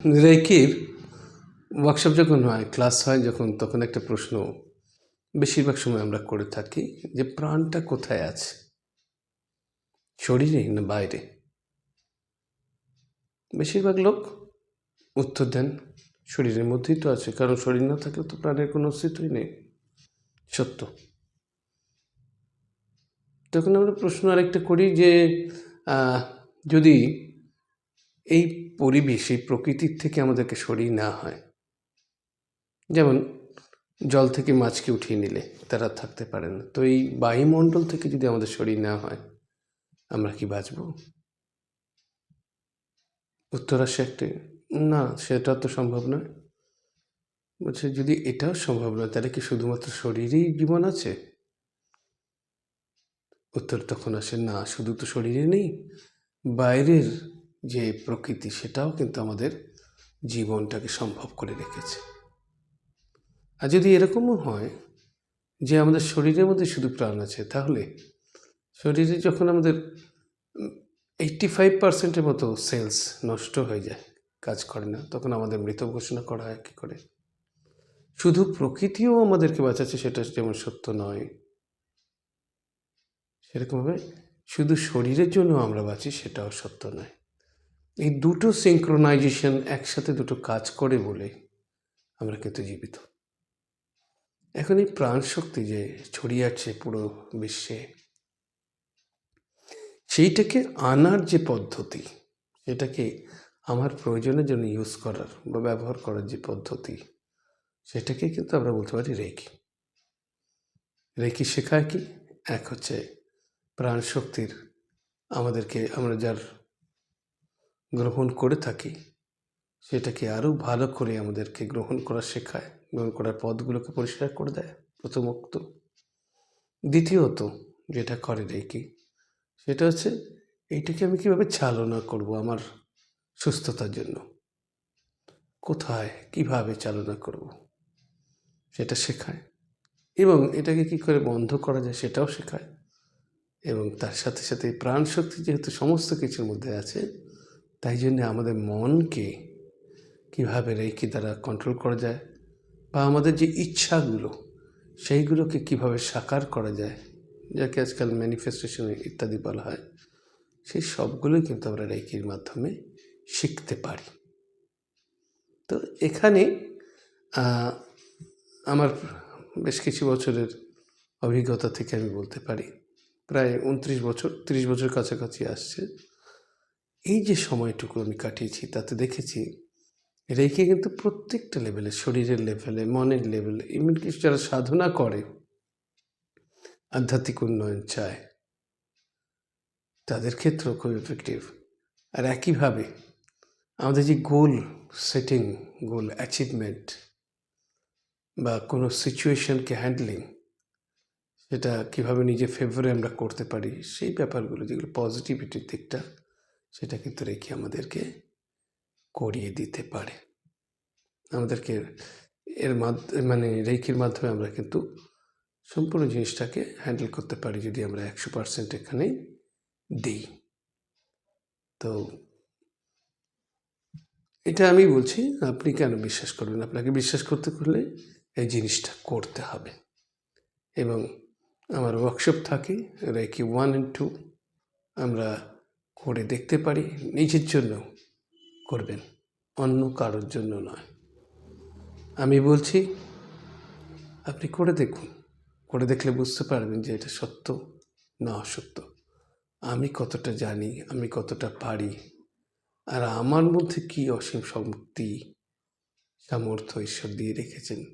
রেকির workshop যখন হয় class হয়, যখন তখন একটা প্রশ্ন বেশিরভাগ সময় আমরা করে থাকি যে প্রাণটা কোথায় আছে? শরীরে না বাইরে? বেশিরভাগ লোক উত্তর দেন, শরীরের মধ্যেই তো আছে, কারণ শরীর না থাকলে তো প্রাণের কোনো অস্তিত্বই নেই। সত্য। তখন আমরা প্রশ্ন আরেকটা করি যে যদি এই পরিবেশ, এই প্রকৃতির থেকে আমাদেরকে সরিয়ে না হয়। যেমন জল থেকে মাছকে উঠিয়ে নিলে তারা থাকতে পারে না। তো এই বায়ুমণ্ডল থেকে যদি আমাদের সরিয়ে না হয়, আমরা কি বাঁচব? উত্তর আসে একটি, না, সেটা তো সম্ভব নয়। বলছে, যদি এটাও সম্ভব নয়, তাহলে কি শুধুমাত্র শরীরেই জীবন আছে? উত্তর তখন আসে, না, শুধু তো শরীরে নেই, বাইরের যে প্রকৃতি, সেটাও কিন্তু আমাদের জীবনটাকে সম্ভব করে রেখেছে। আর যদি এরকমও হয় যে আমাদের শরীরের মধ্যে শুধু প্রাণ আছে, তাহলে শরীরে যখন আমাদের এইটটি ফাইভ পার্সেন্টের মতো সেলস নষ্ট হয়ে যায়, কাজ করে না, তখন আমাদের মৃত ঘোষণা করা হয় কী করে? শুধু প্রকৃতিও আমাদেরকে বাঁচাচ্ছে, সেটা যেমন সত্য নয়। সেরকমভাবে শুধু শরীরের জন্য আমরা বাঁচি, সেটাও সত্য নয়। এই দুটো সিঙ্ক্রোনাইজেশন একসাথে দুটো কাজ করে বলে আমরা কিন্তু জীবিত। এখন এই প্রাণ শক্তি যে ছড়িয়ে আছে পুরো বিশ্বে, সেইটাকে আনার যে পদ্ধতি, সেটাকে আমার প্রয়োজনের জন্য ইউজ করার বা ব্যবহার করার যে পদ্ধতি, সেটাকে কিন্তু আমরা বলতে পারি রেকি। রেকি শেখায় কি? এক হচ্ছে প্রাণ শক্তির আমাদেরকে আমরা যার গ্রহণ করে থাকি। সেটাকে আরও ভালো করে আমাদেরকে গ্রহণ করা শেখায়, গ্রহণ করার পথগুলোকে পরিষ্কার করে দেয়, প্রথমত। দ্বিতীয়ত যেটা করে রেকি সেটা হচ্ছে এইটাকে আমি কীভাবে চালনা করব আমার সুস্থতার জন্য? কোথায়, কীভাবে চালনা করব? সেটা শেখায় এবং এটাকে কি করে বন্ধ করা যায় সেটাও শেখায় এবং তার সাথে সাথে প্রাণ শক্তি যেহেতু সমস্ত কিছুর মধ্যে আছে তাই জন্য আমাদের মনকে কীভাবে রেখে দ্বারা কন্ট্রোল করা যায় বা আমাদের যে ইচ্ছাগুলো সেইগুলোকে কীভাবে সাকার করা যায়, যাকে আজকাল ম্যানিফেস্টেশন ইত্যাদি বলা হয়, সেই সবগুলোই কিন্তু আমরা রেকির মাধ্যমে শিখতে পারি। তো এখানে আমার বেশ কিছু বছরের অভিজ্ঞতা থেকে আমি বলতে পারি। প্রায় উনত্রিশ বছর, তিরিশ বছর কাছাকাছি আসছে। এই যে সময়টুকু আমি কাটিয়েছি, তাতে দেখেছি রেখে কিন্তু প্রত্যেকটা লেভেলে, শরীরের লেভেলে, মনের লেভেলে এমনকি যারা সাধনা করে, আধ্যাত্মিক উন্নয়ন চায়, তাদের ক্ষেত্রেও খুব এফেক্টিভ আর একইভাবে আমাদের যে গোল সেটিং গোল অ্যাচিভমেন্ট বা কোনো সিচুয়েশনকে হ্যান্ডলিং সেটা কীভাবে নিজে ফেভারে আমরা করতে পারি, সেই ব্যাপারগুলো যেগুলো পজিটিভিটির দিকটা সেটা কিন্তু রেখে আমাদেরকে করিয়ে দিতে পারে। আমাদেরকে এর মাধ্যমে মানে রেকির মাধ্যমে আমরা কিন্তু সম্পূর্ণ জিনিসটাকে হ্যান্ডেল করতে পারি যদি আমরা একশো পার্সেন্ট এখানে দিই। তো এটা আমি বলছি, আপনি কেন বিশ্বাস করবেন আপনাকে বিশ্বাস করতে করলে এই জিনিসটা করতে হবে। এবং আমার ওয়ার্কশপ থাকে, রেকি ওয়ান অ্যান্ড টু, আমরা করে দেখতে পারি, নিজের জন্য করবেন, অন্য কারোর জন্য নয়। আমি বলছি, আপনি করে দেখুন। করে দেখলে বুঝতে পারবেন যে এটা সত্য না অসত্য। আমি কতটা জানি, আমি কতটা পারি, আর আমার মধ্যে কি অসীম শক্তি, সামর্থ্য ঈশ্বর দিয়ে রেখেছেন,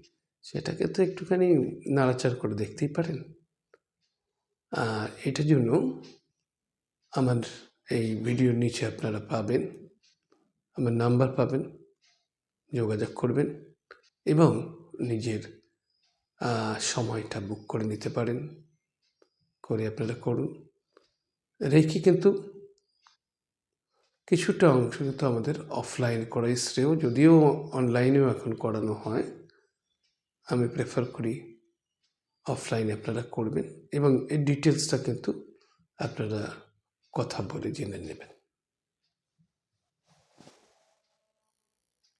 সেটাকে তো একটুখানি নাড়াচাড়া করে দেখতেই পারেন। আর এটার জন্য আমার এই ভিডিওর নিচে আপনারা পাবেন, আমার নাম্বার পাবেন, যোগাযোগ করবেন এবং নিজের সময়টা বুক করে নিতে পারেন, করে আপনারা করুন। রেখে কিন্তু কিছুটা অংশ কিন্তু আমাদের অফলাইন করাই শ্রেয়, যদিও অনলাইনেও এখন করানো হয়। আমি প্রেফার করি অফলাইনে আপনারা করবেন এবং এই ডিটেলসটা কিন্তু আপনারা কথা বলে জেনে নেবেন।